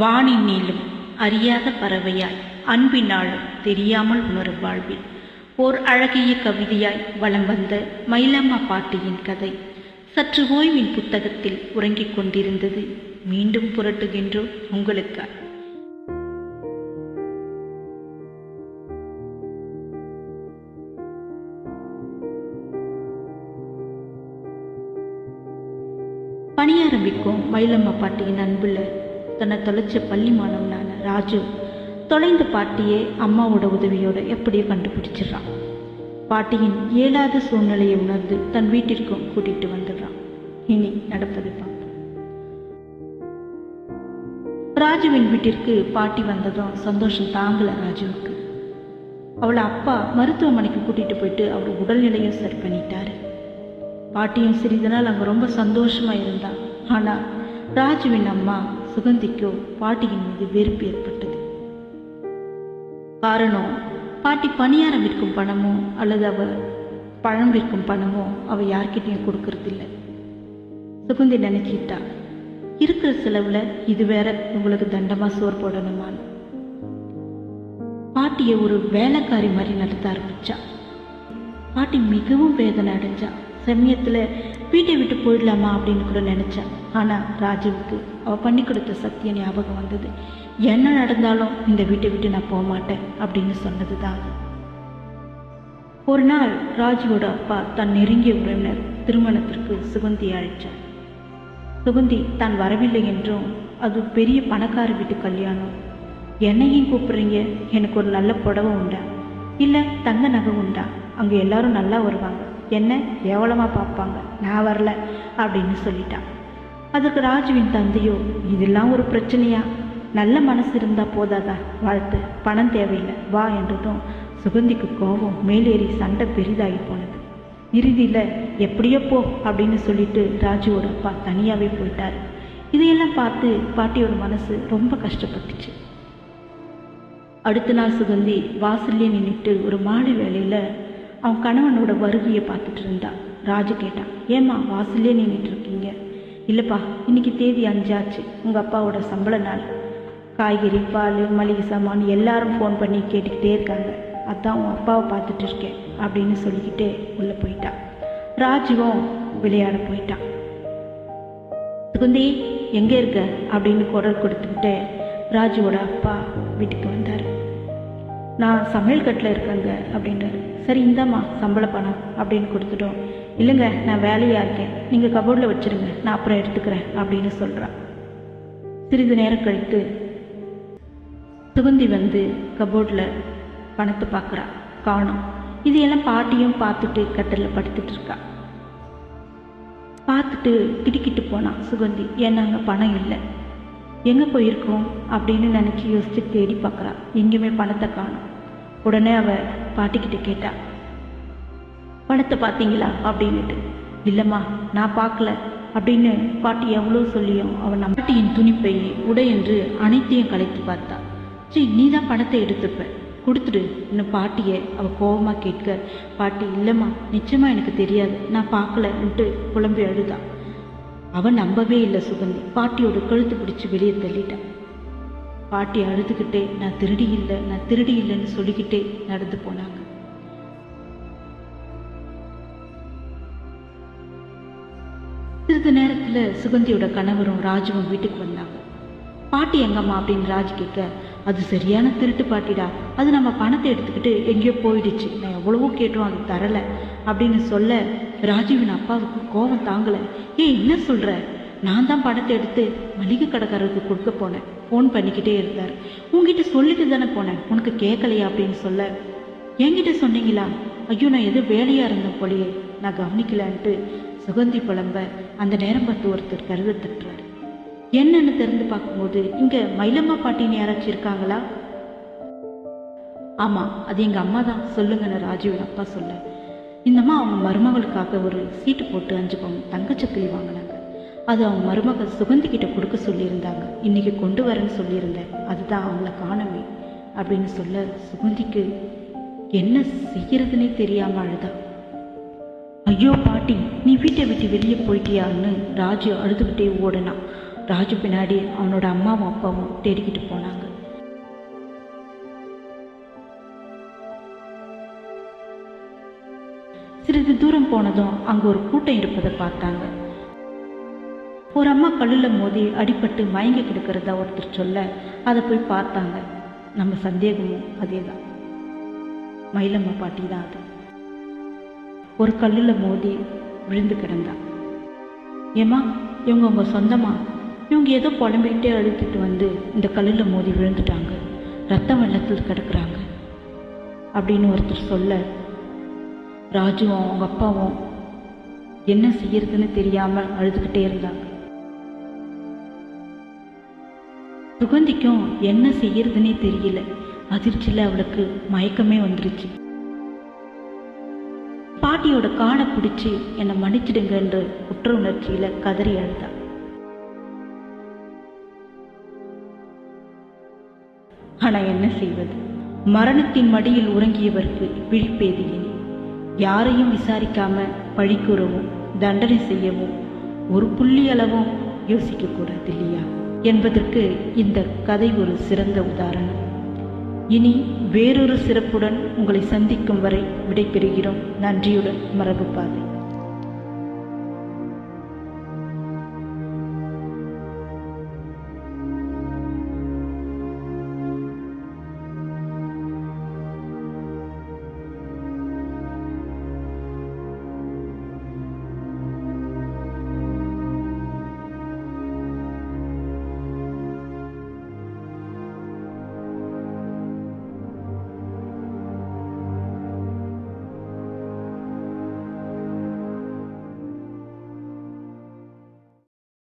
வாணி நீளும் அறியாத பறவையாய் அன்பினாலும் தெரியாமல் உணரும் வாழ்வில். ஓர் அழகிய கவிதையாய் வலம் வந்த மயிலம்மா பாட்டியின் கதை சற்று ஓய்வின் புத்தகத்தில் உறங்கிக் கொண்டிருந்தது. மீண்டும் புரட்டுகின்றோம் உங்களுக்காய் பணியாரம்பிக்கும் மயிலம்மா பாட்டியின் அன்புள்ள தன்னை தொலைச்ச பள்ளி மாணவனான ராஜு தொலைந்த பாட்டியே அம்மாவோட உதவியோட எப்படியோ கண்டுபிடிச்சிடுறான். பாட்டியின் இயலாத சூழ்நிலையை உணர்ந்து தன் வீட்டிற்கும் கூட்டிட்டு வந்துடுறான். இனி நடப்பது பார்ப்போம். ராஜுவின் வீட்டிற்கு பாட்டி வந்ததும் சந்தோஷம் தாங்கல ராஜுவுக்கு. அவளை அப்பா மருத்துவமனைக்கு கூட்டிட்டு போயிட்டு அவர் உடல்நிலையும் சரி பண்ணிட்டாரு. பாட்டியும் சிறிது நாள் அங்கே ரொம்ப சந்தோஷமா இருந்தா ஆனா ராஜுவின் அம்மா சுகந்திக்கோ பாட்டியின் மீது வெறுப்பு ஏற்பட்டது. காரணம் பாட்டி பணியாரம் விற்கும் பணமோ அல்லது அவ பழம் விற்கும் பணமோ அவ யார்கிட்டயும் கொடுக்கறதில்ல. சுகந்தி நினைச்சிட்டா இருக்கிற செலவுல இது வேற உங்களுக்கு தண்டமா சோறு போடணுமான்னு பாட்டியை ஒரு வேலைக்காரி மாதிரி நடத்த ஆரம்பிச்சா. பாட்டி மிகவும் வேதனை அடைஞ்சா. சமயத்துல வீட்டை விட்டு போயிடலாமா அப்படின்னு கூட நினைச்சா. ஆனா ராஜுவுக்கு அவள் பண்ணி கொடுத்த சத்திய ஞாபகம் வந்தது. என்ன நடந்தாலும் இந்த வீட்டை விட்டு நான் போக மாட்டேன் அப்படின்னு சொன்னதுதான். ஒரு நாள் ராஜுவோட அப்பா தன் நெருங்கிய உறவினர் திருமணத்திற்கு சுகந்தி அழைச்சார். சுகந்தி தான் வரவில்லை என்றும் அது பெரிய பணக்கார வீட்டு கல்யாணம். என்னையும் கூப்பிடுறீங்க? எனக்கு ஒரு நல்ல புடவை உண்டா? இல்லை தங்க நகை உண்டா? அங்கே எல்லாரும் நல்லா வருவாங்க. என்ன? கேவலமாக பார்ப்பாங்க. நான் வரல அப்படின்னு சொல்லிட்டான். அதுக்கு ராஜுவின் தந்தையோ இதெல்லாம் ஒரு பிரச்சனையா? நல்ல மனசு இருந்தால் போதாதா? வாழ்த்து. பணம் தேவையில்லை. வா என்றதும் சுகந்திக்கு கோபம் மேலேறி சண்டை பெரிதாகி போனது. இறுதியில் எப்படியோ போ அப்படின்னு சொல்லிட்டு ராஜுவோட அப்பா தனியாகவே போயிட்டார். இதையெல்லாம் பார்த்து பாட்டியோட மனசு ரொம்ப கஷ்டப்பட்டுச்சு. அடுத்த நாள் சுகந்தி வாசல்லே நின்றுட்டு ஒரு மாலை வேலையில் அவன் கணவனோட வருகையை பார்த்துட்டு இருந்தான் ராஜு கேட்டான் ஏம்மா வாசல்லே நின்றுட்டு இருக்கீங்க? இல்லைப்பா இன்னைக்கு தேதி அஞ்சாச்சு. உங்கள் அப்பாவோட சம்பள நாள். காய்கறி பால் மளிகை சாமான் எல்லாரும் ஃபோன் பண்ணி கேட்டுக்கிட்டே இருக்காங்க. அதான் உன் அப்பாவை பார்த்துட்டு இருக்கேன் அப்படின்னு சொல்லிக்கிட்டு உள்ளே போயிட்டான் ராஜுவும் விளையாட போயிட்டான் சுகுந்தி எங்கே இருக்க? அப்படின்னு குரல் கொடுத்துக்கிட்டு ராஜுவோட அப்பா வீட்டுக்கு நான் சமையல் கட்டில் இருக்கேங்க அப்படின்றாரு. சரி இந்தாம்மா சம்பள பணம் அப்படின்னு கொடுத்துட்டோம். இல்லைங்க நான் வேலையாக இருக்கேன். நீங்கள் கபோர்டில் வச்சுருங்க. நான் அப்புறம் எடுத்துக்கிறேன் அப்படின்னு சொல்கிறான் சிறிது நேரம் கழித்து சுகந்தி வந்து கபோர்டில் பணத்தை பார்க்குறா காணும். இது எல்லாம் பாட்டியும் பார்த்துட்டு கட்டில் படுத்துட்டு இருக்கா. பார்த்துட்டு கிட்டிக்கிட்டு போனான் சுகந்தி. ஏன்னா அங்கே பணம் இல்லை. எங்கே போயிருக்கோம்? அப்படின்னு நினச்சி யோசிச்சு தேடி பார்க்குறா எங்கேயுமே பணத்தை காணும். உடனே அவ பாட்டிக்கிட்ட கேட்டா பணத்தை பார்த்தீங்களா அப்படின்னுட்டு இல்லைம்மா நான் பார்க்கல அப்படின்னு பாட்டி எவ்வளோ சொல்லியும் அவன் பாட்டியின் துணிப்பை உடை என்று அனைத்தையும் கலைத்து பார்த்தா சரி நீ தான் பணத்தை எடுத்துப்ப கொடுத்துடு இன்னும் பாட்டியை அவள் கோபமாக கேட்க பாட்டி இல்லைம்மா நிச்சயமாக எனக்கு தெரியாது நான் பார்க்கலன்ட்டு புலம்பி அழுதான் அவன் நம்பவே இல்லை சுகந்தி பாட்டியோட கழுத்து பிடிச்சி வெளியே தள்ளிட்டான் பாட்டி அழுதுகிட்டே நான் திருடி இல்லை நான் திருடி இல்லைன்னு சொல்லிக்கிட்டே நடந்து போனாங்க. சிறிது நேரத்தில் சுகந்தியோட கணவரும் ராஜுவும் வீட்டுக்கு வந்தாங்க. பாட்டி எங்கம்மா அப்படின்னு ராஜ் கேட்க அது சரியான திருட்டு பாட்டிடா. அது நம்ம பணத்தை எடுத்துக்கிட்டு எங்கேயோ போயிடுச்சு. நான் எவ்வளவோ கேட்டோம் அது தரலை. அப்படின்னு சொல்ல ராஜுவின் அப்பாவுக்கு கோபம் தாங்கலை. ஏய் என்ன சொல்கிற நான் தான் பணத்தை எடுத்து மளிகை கடைக்காரருக்கு கொடுக்க போனேன். ஃபோன் பண்ணிக்கிட்டே இருந்தார். உங்ககிட்ட சொல்லிட்டு தானே போனேன். உனக்கு கேட்கலையா? அப்படின்னு சொல்ல. என்கிட்ட சொன்னீங்களா? ஐயோ நான் எது வேலையாக இருந்தேன் போலியே. நான் கவனிக்கலான்ட்டு. சுகந்தி புலம்ப. அந்த நேரம் பார்த்து ஒருத்தர் கருத தட்டுறாரு. என்னன்னு தெரிந்து பார்க்கும்போது இங்கே மயிலம்மா பாட்டின்னு யாராச்சும் இருக்காங்களா? ஆமாம் அது எங்கள் அம்மா தான். சொல்லுங்கன்னு ராஜுவின் அப்பா சொல்ல. இந்தம்மா அவங்க மருமகளுக்காக ஒரு சீட்டு போட்டு அஞ்சு பவுன் தங்கச்சக்கிலி வாங்கினாங்க. அது அவங்க மருமகள் சுகந்திக்கிட்ட கொடுக்க சொல்லியிருந்தாங்க. இன்னைக்கு கொண்டு வரேன்னு சொல்லியிருந்தேன் அதுதான் அவங்கள காணவே அப்படின்னு சொல்ல சுகந்திக்கு என்ன செய்யறதுனே தெரியாம அழுதா. ஐயோ பாட்டி நீ வீட்டை விட்டு வெளியே போயிட்டியான்னு ராஜு அழுதுகிட்டே ஓடினான் ராஜு பின்னாடி அவனோட அம்மாவும் அப்பாவும் தேடிக்கிட்டு போனாங்க. சிறிது தூரம் போனதும் அங்கே ஒரு கூட்டம் இருப்பதை பார்த்தாங்க. ஒரு அம்மா கல்லில் மோதி அடிப்பட்டு மயங்கி கிடக்கிறதா ஒருத்தர் சொல்ல அதை போய் பார்த்தாங்க. நம்ம சந்தேகமும் அதே தான் மயிலம்மா பாட்டி தான் அது. ஒரு கல்லில் மோதி விழுந்து கிடந்தா. ஏம்மா இவங்க உங்க சொந்தமா? இவங்க ஏதோ புலம்பிக்கிட்டே அழுத்திட்டு வந்து இந்த கல்லில் மோதி விழுந்துட்டாங்க. ரத்த வெள்ளத்தில் கிடக்குறாங்க. அப்படின்னு ஒருத்தர் சொல்ல ராஜுவும் அவங்க அப்பாவும் என்ன செய்யறதுன்னு தெரியாமல் அழுதுகிட்டே இருந்தாங்க. சுகந்திக்கும் என்ன செய்யறதுன்னே தெரியல. அதிர்ச்சியில் அவளுக்கு மயக்கமே வந்துருச்சு. பாட்டியோட காலை பிடிச்சி என்னை மன்னிச்சிடுங்கன்ற குற்ற உணர்ச்சியில் கதறி அழுதா. ஆனால் என்ன செய்வது? மரணத்தின் மடியில் உறங்கியவருக்கு விழிப்பேதியினி யாரையும் விசாரிக்காம பழி கூறவும் தண்டனை செய்யவும் ஒரு புள்ளி அளவும் யோசிக்கக்கூடாது இல்லையா? என்பதற்கு இந்த கதை ஒரு சிறந்த உதாரணம். இனி வேறொரு சிறப்புடன் உங்களை சந்திக்கும் வரை விடைபெறுகிறோம். நன்றியுடன் மரபு பாதை